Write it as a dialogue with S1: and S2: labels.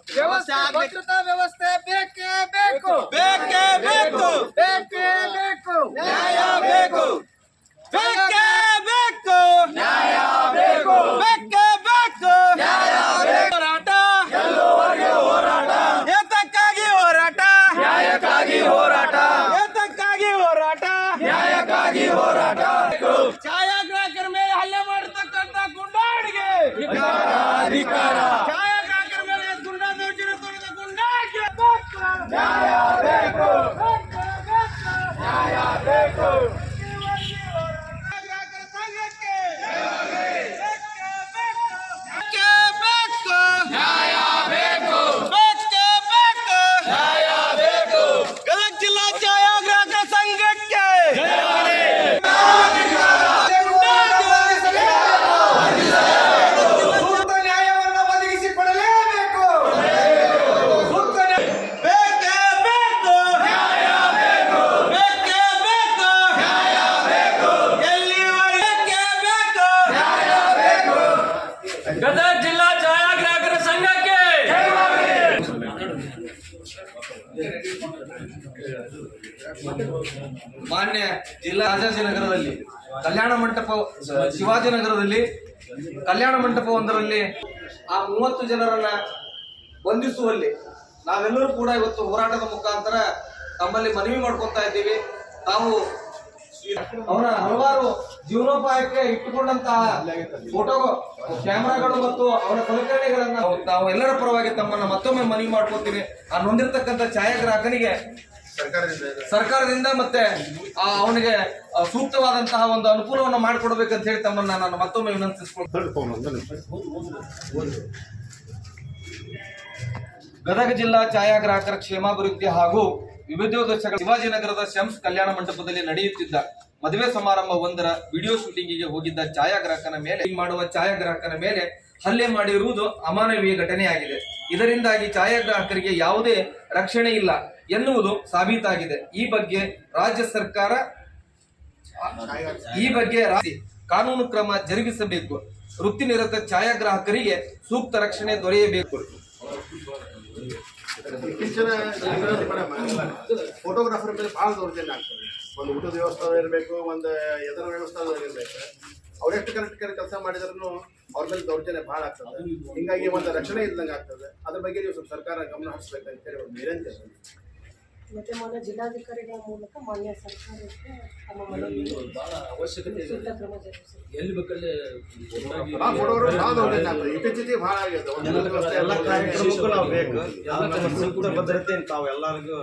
S1: ನಮಗೆ ಸುಭದ್ರ ವ್ಯವಸ್ಥೆ ಭದ್ರತಾ ವ್ಯವಸ್ಥೆ ಬೇಕೇ ಬೇಕು
S2: ಬೇಕೇ ಬೇಕು
S1: ಬೇಕೇ ಬೇಕು
S2: ನ್ಯಾಯ ಬೇಕು ಬೇಕೇ ಬೇಕು ನ್ಯಾಯ ಬೇಕು ಬೇಕೇ ಬೇಕು ನ್ಯಾಯ ಬೇಕು ಹೋರಾಟ ಗೆಲ್ಲುವವರೆಗೆ ಹೋರಾಟ ಏತಕ್ಕಾಗಿ ಹೋರಾಟ ನ್ಯಾಯಕ್ಕಾಗಿ ಹೋರಾಟ ಏತಕ್ಕಾಗಿ ಹೋರಾಟ ನ್ಯಾಯಕ್ಕಾಗಿ ಹೋರಾಟ ಛಾಯಾಗ್ರಾಹಕರ ಮೇಲೆ ಹಲ್ಲೆ ಮಾಡತಕ್ಕಂತ ಗುಂಡಾಡಿಗೆ ಅಧಿಕಾರ ಛಾಯಾಗ್ರಾಹಕರ ಬೇಕು
S3: ಮಾನ್ಯ ಜಿಲ್ಲಾ ರಾಜಾಜಿನಗರದಲ್ಲಿ ಕಲ್ಯಾಣ ಮಂಟಪ ಶಿವಾಜಿನಗರದಲ್ಲಿ ಕಲ್ಯಾಣ ಮಂಟಪ ಒಂದರಲ್ಲಿ ಆ ಮೂವತ್ತು ಜನರನ್ನ ಬಂಧಿಸುವಲ್ಲಿ ನಾವೆಲ್ಲರೂ ಕೂಡ ಇವತ್ತು ಹೋರಾಟದ ಮುಖಾಂತರ ತಮ್ಮಲ್ಲಿ ಮನವಿ ಮಾಡ್ಕೊತಾ ಇದ್ದೀವಿ. ತಾವು ಅವರ ಹಲವಾರು ಜೀವನೋಪಾಯಕ್ಕೆ ಇಟ್ಟುಕೊಂಡಂತಹ ಫೋಟೋ ಕ್ಯಾಮೆರಾಗಳು ಮತ್ತು ಅವರ ಸಲಕರಣೆಗಳನ್ನ ನಾವು- ಎಲ್ಲರ ಪರವಾಗಿ ತಮ್ಮನ್ನ ಮತ್ತೊಮ್ಮೆ ಮನವಿ ಮಾಡ್ಕೊತೀವಿ ಆ ನೊಂದಿರ್ತಕ್ಕಂಥ ಛಾಯಾಗ್ರಾಹಕನಿಗೆ ಸರ್ಕಾರದಿಂದ ಮತ್ತೆ ಆ ಅವನಿಗೆ ಸೂಕ್ತವಾದಂತಹ ಒಂದು ಅನುಕೂಲವನ್ನು ಮಾಡಿಕೊಡ್ಬೇಕಂತ ಹೇಳಿ ತಮ್ಮನ್ನ ನಾನು ಮತ್ತೊಮ್ಮೆ ವಿನಂತಿಸ್ಕೊಳ್ತೇನೆ. ಗದಗ ಜಿಲ್ಲಾ ಛಾಯಾಗ್ರಾಹಕರ ಕ್ಷೇಮಾಭಿವೃದ್ಧಿ ಹಾಗೂ ವಿವಿಧೋದ್ದೇಶಗಳ ಶಿವಾಜಿನಗರದ ಶಂಸ್ ಕಲ್ಯಾಣ ಮಂಟಪದಲ್ಲಿ ನಡೆಯುತ್ತಿದ್ದ ಮದುವೆ ಸಮಾರಂಭ ಒಂದರ ವಿಡಿಯೋ ಶೂಟಿಂಗಿಗೆ ಹೋಗಿದ್ದ ಛಾಯಾಗ್ರಾಹಕನ ಮೇಲೆ ಮಾಡುವ ಛಾಯಾಗ್ರಾಹಕನ ಮೇಲೆ ಹಲ್ಲೆ ಮಾಡಿರುವುದು ಅಮಾನವೀಯ ಘಟನೆಯಾಗಿದೆ ಇದರಿಂದಾಗಿ ಛಾಯಾಗ್ರಾಹಕರಿಗೆ ಯಾವುದೇ ರಕ್ಷಣೆ ಇಲ್ಲ ಎನ್ನುವುದು ಸಾಬೀತಾಗಿದೆ ಈ ಬಗ್ಗೆ ರಾಜ್ಯ ಸರ್ಕಾರ ಈ ಬಗ್ಗೆ ಕಾನೂನು ಕ್ರಮ ಜರುಗಿಸಬೇಕು ವೃತ್ತಿ ನಿರತ ಛಾಯಾಗ್ರಾಹಕರಿಗೆ ಸೂಕ್ತ ರಕ್ಷಣೆ ದೊರೆಯಬೇಕು
S4: ಫೋಟೋಗ್ರಾಫರ್ ಮೇಲೆ ಭಾಳ ದೌರ್ಜನ್ಯ ಆಗ್ತದೆ ಒಂದು ಊಟದ ವ್ಯವಸ್ಥೆ ಇರಬೇಕು ಒಂದು ಎದರ ವ್ಯವಸ್ಥೆ ಇರಬೇಕು. ಅವರೆಷ್ಟು ಕರೆಕ್ಟ್ ಕರೆಕ್ಟ್ ಕೆಲಸ ಮಾಡಿದ್ರು ಅವ್ರ ಮೇಲೆ ದೌರ್ಜನ್ಯ ಭಾಳ ಆಗ್ತದೆ. ಹಿಂಗಾಗಿ ಒಂದು ರಕ್ಷಣೆ ಇದ್ದಂಗೆ ಆಗ್ತದೆ. ಅದ್ರ ಬಗ್ಗೆ ನೀವು ಸ್ವಲ್ಪ ಸರ್ಕಾರ ಗಮನ ಹರಿಸ್ಬೇಕಂತ ಹೇಳಿ ಒಂದು ಬೇರೆ
S5: ಮತ್ತೆ ಮೊನ್ನೆ ಜಿಲ್ಲಾಧಿಕಾರಿಗಳ ಮೂಲಕ ಮಾನ್ಯ ಸರ್ಕಾರಕ್ಕೆ ತಮ್ಮ ಮನವಿ
S4: ಇತ್ತೀಚೆಗೆ ಆಗಿದೆ ವ್ಯವಸ್ಥೆ
S6: ಎಲ್ಲ ಕಾರ್ಯಕ್ರಮಕ್ಕೂ ನಾವು ಬೇಕು.
S4: ಎಲ್ಲ
S6: ಭದ್ರತೆ ತಾವು ಎಲ್ಲರಿಗೂ